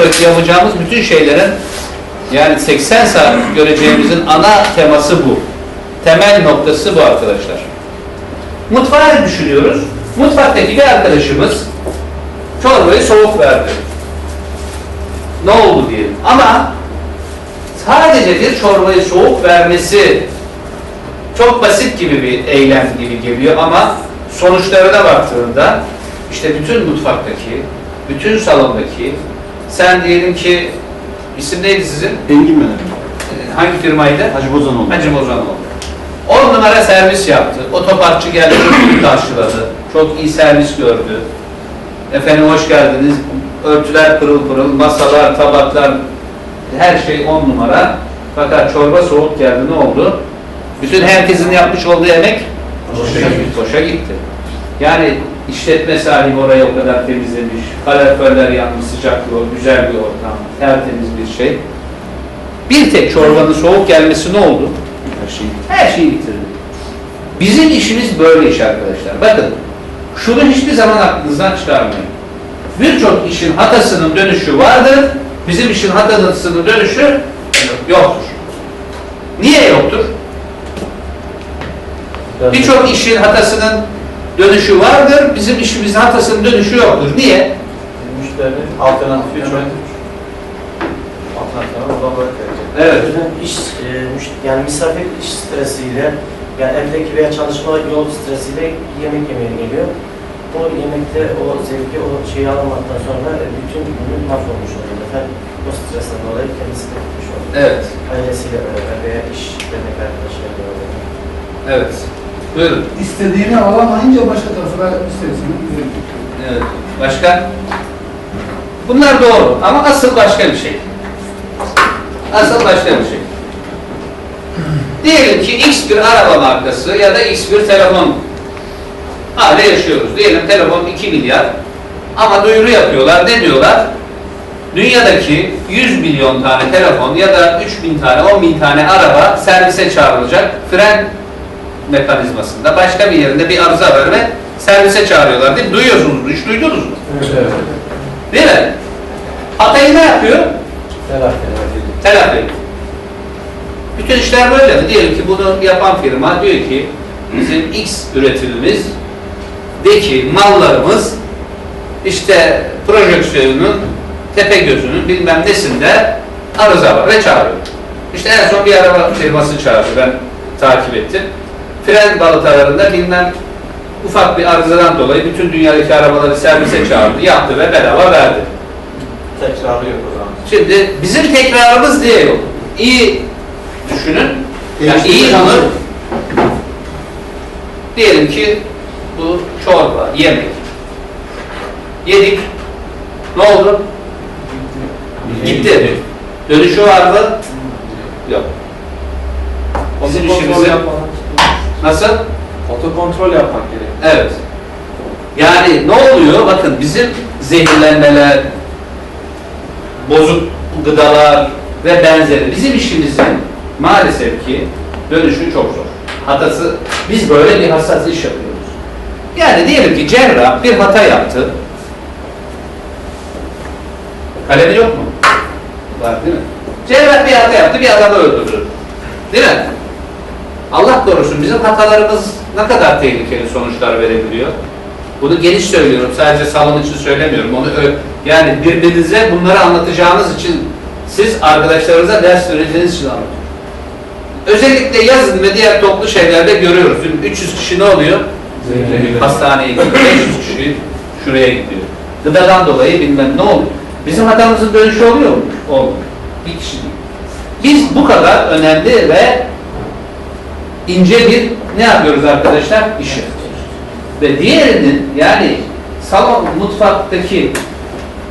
sonraki yapacağımız bütün şeylerin yani 80 saat göreceğimizin ana teması bu. Temel noktası bu arkadaşlar. Mutfağı düşünüyoruz. Mutfaktaki bir arkadaşımız çorbayı soğuk verdi. Ne oldu diyelim. Ama sadece bir çorbayı soğuk vermesi çok basit gibi bir eylem gibi geliyor ama sonuçlarına baktığında işte bütün mutfaktaki, bütün salondaki sen diyelim ki isim neydi sizin? Engin Menemen. Ee, Hangi firmaydı? Hacı Bozanoğlu. Hacı Bozanoğlu. 10 numara servis yaptı. Otoparkçı geldi, karşıladı. Çok iyi servis gördü. Efendim hoş geldiniz. Örtüler pırıl pırıl, masalar, tabaklar, her şey 10 numara. Fakat çorba soğuk geldi. Ne oldu? Bütün herkesin yapmış olduğu emek Boşa gitti. boşa gitti. Yani işletme sahibi orayı o kadar temizlemiş, kaloriferler yanmış, sıcak bir güzel bir ortam, tertemiz bir şey. Bir tek çorbanın soğuk gelmesi ne oldu? Her şey. Her şeyi bitirdi. Bizim işimiz böyle iş arkadaşlar. Bakın, şunu hiçbir zaman aklınızdan çıkarmayın. Birçok işin hatasının dönüşü vardır, bizim işin hatasının dönüşü yoktur. Niye yoktur? Birçok işin hatasının dönüşü vardır, bizim işimizin hatasının dönüşü yoktur. Niye? Müşterinin alternatifi çok. Evet. İş, e, müş- yani misafir iş stresiyle, yani evdeki veya çalışma yol stresiyle yemek yemeye geliyor. O yemekte o zevki, o şeyi alamadıktan sonra e, bütün günü mahvolmuş oluyor. Efendim, o stresten dolayı kendisi de gitmiş oluyor. Evet, Ailesiyle beraber veya iş demek arkadaşlarıyla beraber. evet. Buyurun. İstediğini alamayınca başka tarafa istesin. Evet. Başka? Bunlar doğru ama asıl başka bir şey. Asıl başka bir şey. Diyelim ki X bir araba markası ya da X bir telefon hale yaşıyoruz. Diyelim telefon 2 milyar ama duyuru yapıyorlar. Ne diyorlar? Dünyadaki 100 milyon tane telefon ya da 3 bin tane, 10 bin tane araba servise çağrılacak. Fren mekanizmasında başka bir yerinde bir arıza var ve servise çağırıyorlar değil mi? Duyuyorsunuz, hiç duydunuz mu? Evet. Değil mi? Hatayı ne yapıyor? Telafi Telafi. Bütün işler böyle mi? Diyelim ki bunu yapan firma diyor ki bizim X üretimimiz de ki mallarımız işte projeksiyonun tepe gözünün bilmem nesinde arıza var ve çağırıyor. İşte en son bir araba firması çağırdı ben takip ettim. Fren balatalarında bilmem ufak bir arızadan dolayı bütün dünyadaki arabaları servise çağırdı, yaptı ve bedava verdi. Tekrarı yok o zaman. Şimdi bizim tekrarımız diye yok. İyi düşünün. Yani iyi bunu diyelim ki bu çorba, yemek. Yedik. Ne oldu? Gitti. Dönüşü var mı? Yok. Bizim işimizi. Nasıl? Otokontrol yapmak gerekiyor. Evet. Yani ne oluyor? Bakın bizim zehirlenmeler, bozuk gıdalar ve benzeri bizim işimizin maalesef ki dönüşü çok zor. Hatası, biz böyle bir hassas iş yapıyoruz. Yani diyelim ki cerrah bir hata yaptı. Kalemi yok mu? Var değil mi? Cerrah bir hata yaptı, bir adamı öldürdü. Değil mi? Allah korusun bizim hatalarımız ne kadar tehlikeli sonuçlar verebiliyor. Bunu geniş söylüyorum. Sadece salon için söylemiyorum. Onu yani birbirinize bunları anlatacağınız için siz arkadaşlarınıza ders vereceğiniz için anlatıyorum. Özellikle yazın ve diğer toplu şeylerde görüyoruz. Dün 300 kişi ne oluyor? Hastaneye gidiyor. 500 kişi şuraya gidiyor. Gıdadan dolayı bilmem ne oluyor. Bizim hatamızın dönüşü oluyor mu? Olmuyor. Bir kişi değil. Biz bu kadar önemli ve ince bir ne yapıyoruz arkadaşlar? İş yapıyoruz. Ve diğerinin yani salon mutfaktaki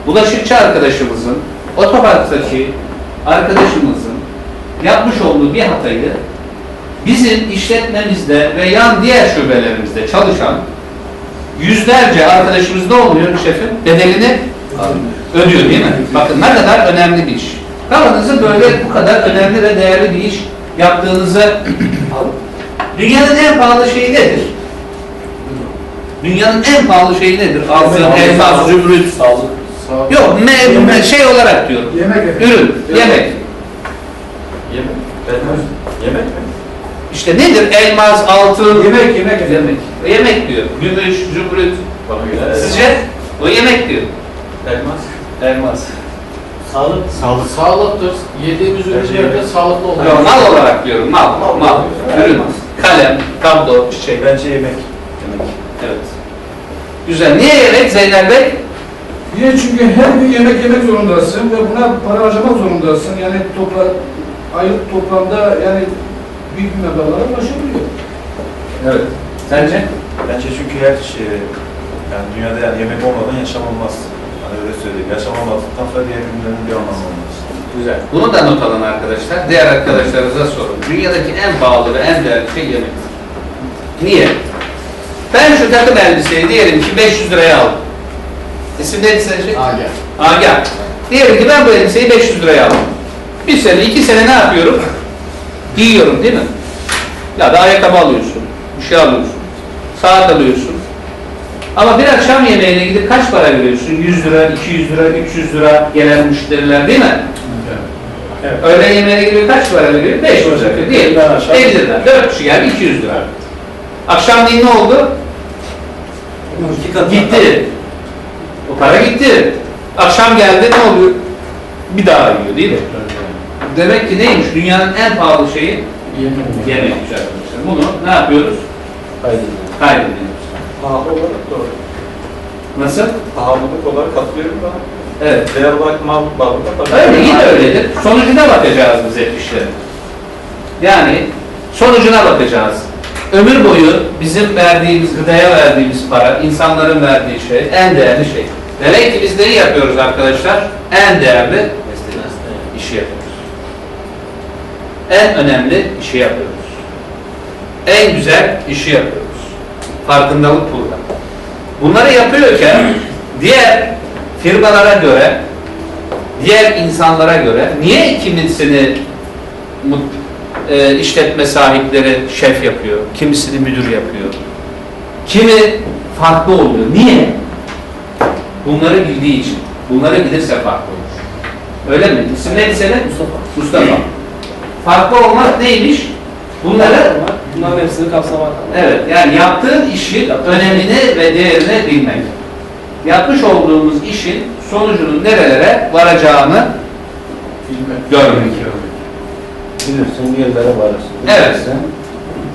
bulaşıkçı arkadaşımızın, otoparktaki arkadaşımızın yapmış olduğu bir hatayı bizim işletmemizde ve yan diğer şubelerimizde çalışan yüzlerce arkadaşımız ne oluyor şefim? Bedelini ödüyor değil mi? Bakın ne kadar önemli bir iş. Kafanızı böyle bu kadar önemli ve değerli bir iş yaptığınızı Dünyanın en pahalı şeyi nedir? Dünyanın en pahalı şeyi nedir? Altın, elmas, zümrüt, Sağlık Sağ Yok me, me- şey olarak diyorum. Yemek. Ürün, yemek. Yemek. Yemek mi? İşte nedir? Elmas, altın. Yemek, yemek. Yemek. Yemek diyor. Gümüş, zümrüt. Sizce? O yemek diyor. Elmas. Elmas. Sağlık. Sağlık. Sağlıktır. Yediğimiz ürünlerde sağlıklı olur. Yok, mal olarak diyorum. Mal, mal. Mal. Ürün. Kalem, tablo, çiçek. Bence yemek. Yemek. Evet. Güzel. Niye yemek Zeynel Bey? Niye? Çünkü her gün yemek yemek zorundasın ve buna para harcamak zorundasın. Yani topla, aylık toplamda yani büyük bir meblağlara ulaşabiliyor. Evet. Sence? Bence çünkü her şey, yani dünyada yani yemek olmadan yaşam olmaz. Hani öyle söyleyeyim. Yaşam olmadıktan sonra diğer ürünlerin bir anlamı olmaz. Güzel. Bunu da not alın arkadaşlar. Diğer arkadaşlarınıza sorun. Dünyadaki en pahalı ve en değerli şey yemektir. Niye? Ben şu takım elbiseyi diyelim ki 500 liraya aldım. İsim neydi senin şey? Gel. Agah. Diyelim ki ben bu elbiseyi 500 liraya aldım. Bir sene, iki sene ne yapıyorum? Giyiyorum değil mi? Ya da ayakkabı alıyorsun, bir şey alıyorsun, saat alıyorsun. Ama bir akşam yemeğine gidip kaç para veriyorsun? 100 lira, 200 lira, 300 lira gelen müşteriler değil mi? Evet. Öğlen yemeğine gidiyor kaç para veriyor? 5 lira değil. Aşağı- 50 lira. 4 kişi geldi 200 lira. Akşamleyin ne oldu? Gitti. O para gitti. Akşam geldi ne oluyor? Bir daha yiyor değil mi? Demek ki neymiş? Dünyanın en pahalı şeyi yemekmiş arkadaşlar. Bunu ne yapıyoruz? Kaydediyoruz. Pahalı olarak doğru. Nasıl? Pahalılık olarak katılıyorum da. Evet. Değer olarak mal bağımında tabii. Öyle yine öyledir. Sonucuna bakacağız biz hep işte. Yani sonucuna bakacağız. Ömür boyu bizim verdiğimiz, gıdaya verdiğimiz para, insanların verdiği şey, en değerli şey. Demek ki biz neyi yapıyoruz arkadaşlar? En değerli işi yapıyoruz. En önemli işi yapıyoruz. En güzel işi yapıyoruz. Farkındalık burada. Bunları yapıyorken diğer firmalara göre, diğer insanlara göre niye kimisini e, işletme sahipleri şef yapıyor, kimisini müdür yapıyor, kimi farklı oluyor. Niye? Bunları bildiği için. Bunları bilirse farklı olur. Öyle mi? İsim neydi senin? Mustafa. Mustafa. Farklı olmak neymiş? Bunları Bunların hepsini kapsamak. Evet, yani yaptığın işin önemini ve değerini bilmek. Yapmış olduğumuz işin sonucunun nerelere varacağını görmek. Bilirsin, bir yerlere varırsın. Evet. Bilirsen,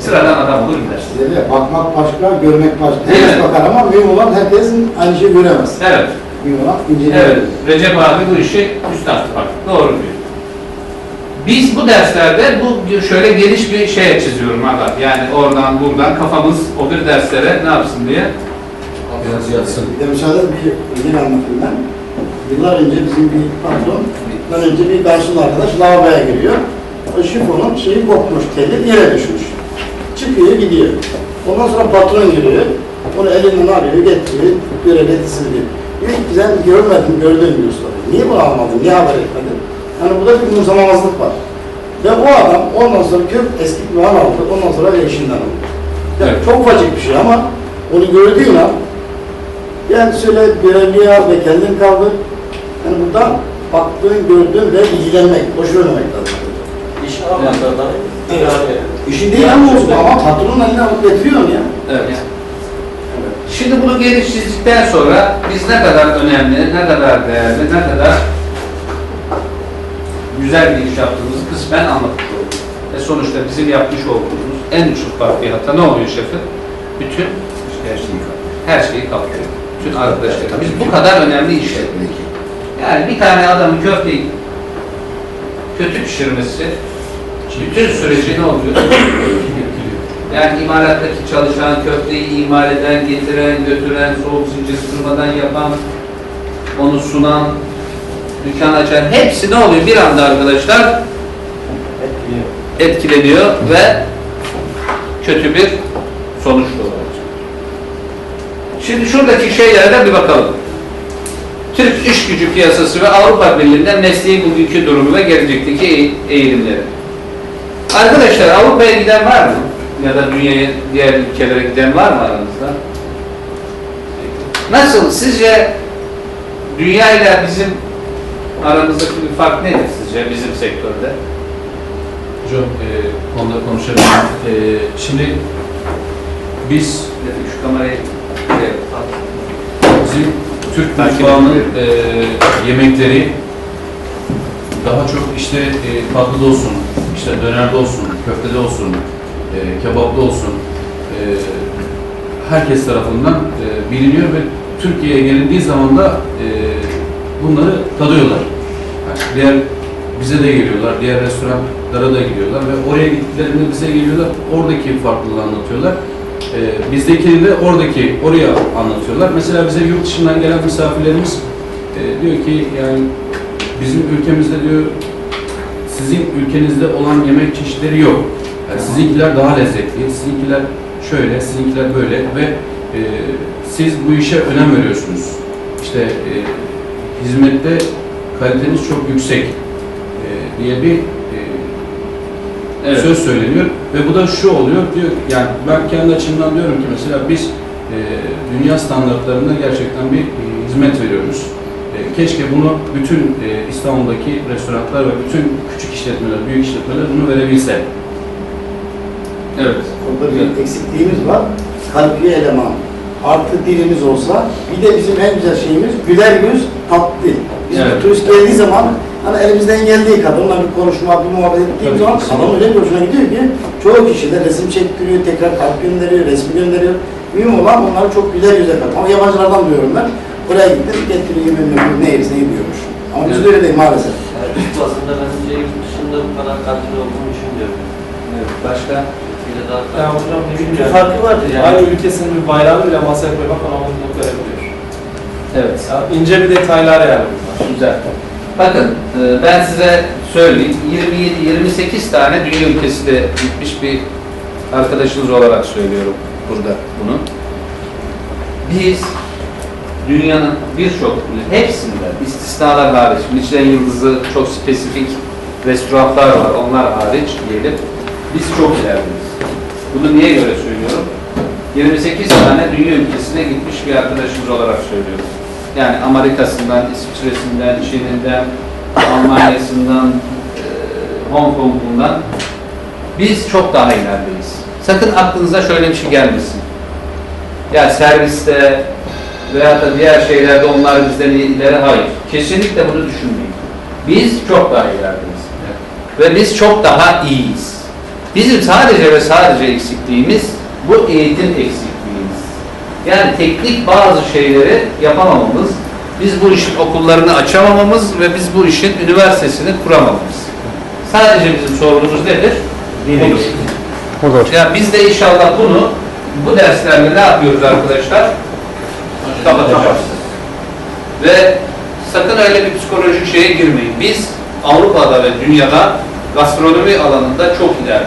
Sıradan adam olur gider. bakmak başka, görmek başka. Herkes Evet. bakar ama mühim olan herkesin aynı şeyi göremez. Evet, Mühim olan incelemek. evet. Recep abi bu işi üstad bak. Doğru diyor. Biz bu derslerde bu şöyle geniş bir şey çiziyorum aga. Yani oradan buradan kafamız o bir derslere ne yapsın diye. Biraz yatsın. Bir de müsaade bir şey yine anlatayım ben. Yıllar önce bizim bir patron, ben önce bir garson arkadaş lavaboya giriyor. O şifonun şeyi kopmuş, teli yere düşmüş. Çıkıyor, gidiyor. Ondan sonra patron giriyor. Onu elinden alıyor, getiriyor, görevle diziliyor. Diyor ki ben görmedim, gördüm diyor sonra. Niye bunu almadın, niye haber etmedin? Yani burada bir umursamamazlık var. Ve o adam ondan sonra kök eski bir an aldı, ondan sonra eşinden aldı. Yani Evet. Çok ufacık bir şey ama onu gördüğün an yani söyle görevliye al ve kendin kaldır. Yani burada baktığın, gördüğün ve ilgilenmek, boş vermemek lazım. İş almadan Evet. yani. İşin değil ama olsun ama patronun eline alıp getiriyorsun ya. Evet. Şimdi bunu geniş çizdikten sonra biz ne kadar önemli, ne kadar değerli, ne kadar güzel bir iş yaptığımızı kısmen anlatmış olduk. Ve sonuçta bizim yapmış olduğumuz en düşük farklıyatta ne oluyor şefim? Bütün her şeyi her şeyi kapsıyor. Bütün arkadaşlar. Biz bu kadar önemli iş yapıyoruz. Yani bir tane adamın köfteyi kötü pişirmesi bütün süreci ne oluyor? Yani imalattaki çalışan, köfteyi imal eden, getiren, götüren, soğuk zincir kırmadan yapan, onu sunan, dükkan açan hepsi ne oluyor? Bir anda arkadaşlar etkileniyor ve kötü bir sonuç doğuyor. Şimdi şuradaki şeylere de bir bakalım. Türk iş gücü piyasası ve Avrupa Birliği'nden mesleğin bugünkü durumu ve gelecekteki eğ- eğilimleri. Arkadaşlar Avrupa'ya giden var mı? Ya da dünyaya, diğer ülkelere giden var mı aranızda? Nasıl? Sizce dünya ile bizim aramızdaki bir fark nedir sizce bizim sektörde? Hocam e, konuda konuşabilirim. E, şimdi biz Şu kamerayı bizim Türk Takip mutfağının e, yemekleri daha çok işte e, tatlıda olsun, işte dönerde olsun, köftede olsun, e, kebapta olsun e, herkes tarafından e, biliniyor ve Türkiye'ye gelindiği zaman da e, bunları tadıyorlar. Yani diğer bize de geliyorlar, diğer restoranlara da gidiyorlar ve oraya gittiklerinde bize geliyorlar, oradaki farklılığı anlatıyorlar. Ee, bizdekini de oradaki, oraya anlatıyorlar. Mesela bize yurt dışından gelen misafirlerimiz e, diyor ki yani bizim ülkemizde diyor sizin ülkenizde olan yemek çeşitleri yok. Yani sizinkiler daha lezzetli, sizinkiler şöyle, sizinkiler böyle ve e, siz bu işe önem veriyorsunuz. İşte e, hizmette kaliteniz çok yüksek e, diye bir e, Evet. söz söyleniyor ve bu da şu oluyor diyor yani ben kendi açımdan diyorum ki mesela biz e, dünya standartlarında gerçekten bir e, hizmet veriyoruz. E, keşke bunu bütün e, İstanbul'daki restoranlar ve bütün küçük işletmeler, büyük işletmeler bunu verebilse. Evet. Orada bir eksikliğimiz var. Kalpliye eleman. Artı dilimiz olsa, bir de bizim en güzel şeyimiz güler yüz, tatlı dil. Biz Evet. turist geldiği zaman hani elimizden geldiği kadar onunla bir konuşma, bir muhabbet ettiğim Tabii, zaman adam öyle bir hoşuna gidiyor ki çoğu kişi de resim çektiriyor, tekrar kalp gönderiyor, resmi gönderiyor. Mühim olan onları çok güler yüze katmak. Ama yabancılardan duyuyorum ben. Buraya gittim, getiriyor yemin ediyorum, ne yerse yiyormuş. Ama bizde Evet. öyle değil maalesef. Yani üst basında bence yurt dışında bu kadar kaliteli olduğunu düşünmüyorum. evet. Başka? De daha Ya hocam ne bileyim yani. farkı vardır yani. Aynı ülkesinin bir bayrağını bile masaya koymak ona mutluluk verebiliyor. Evet. Ya ince bir detaylar yani bunlar. Güzel. Bakın e, ben size söyleyeyim. 27-28 tane dünya ülkesinde gitmiş bir arkadaşınız olarak söylüyorum burada bunu. Biz dünyanın birçok hepsinde istisnalar hariç, Michelin yıldızı çok spesifik restoranlar var, onlar hariç diyelim. Biz çok ilerideyiz. Bunu niye göre söylüyorum? 28 tane dünya ülkesine gitmiş bir arkadaşımız olarak söylüyorum. Yani Amerika'sından, İsviçre'sinden, Çin'inden, Almanya'sından, Hong Kong'undan biz çok daha ilerideyiz. Sakın aklınıza şöyle bir şey gelmesin. Ya serviste veya da diğer şeylerde onlar bizden ileri. Hayır. Kesinlikle bunu düşünmeyin. Biz çok daha ilerideyiz. Ve biz çok daha iyiyiz. Bizim sadece ve sadece eksikliğimiz bu eğitim eksikliğimiz. Yani teknik bazı şeyleri yapamamamız, biz bu işin okullarını açamamamız ve biz bu işin üniversitesini kuramamamız. Sadece bizim sorunumuz nedir? Budur. Yani biz de inşallah bunu bu derslerle ne yapıyoruz arkadaşlar? Kapatacağız. Ve sakın öyle bir psikolojik şeye girmeyin. Biz Avrupa'da ve dünyada gastronomi alanında çok ileride.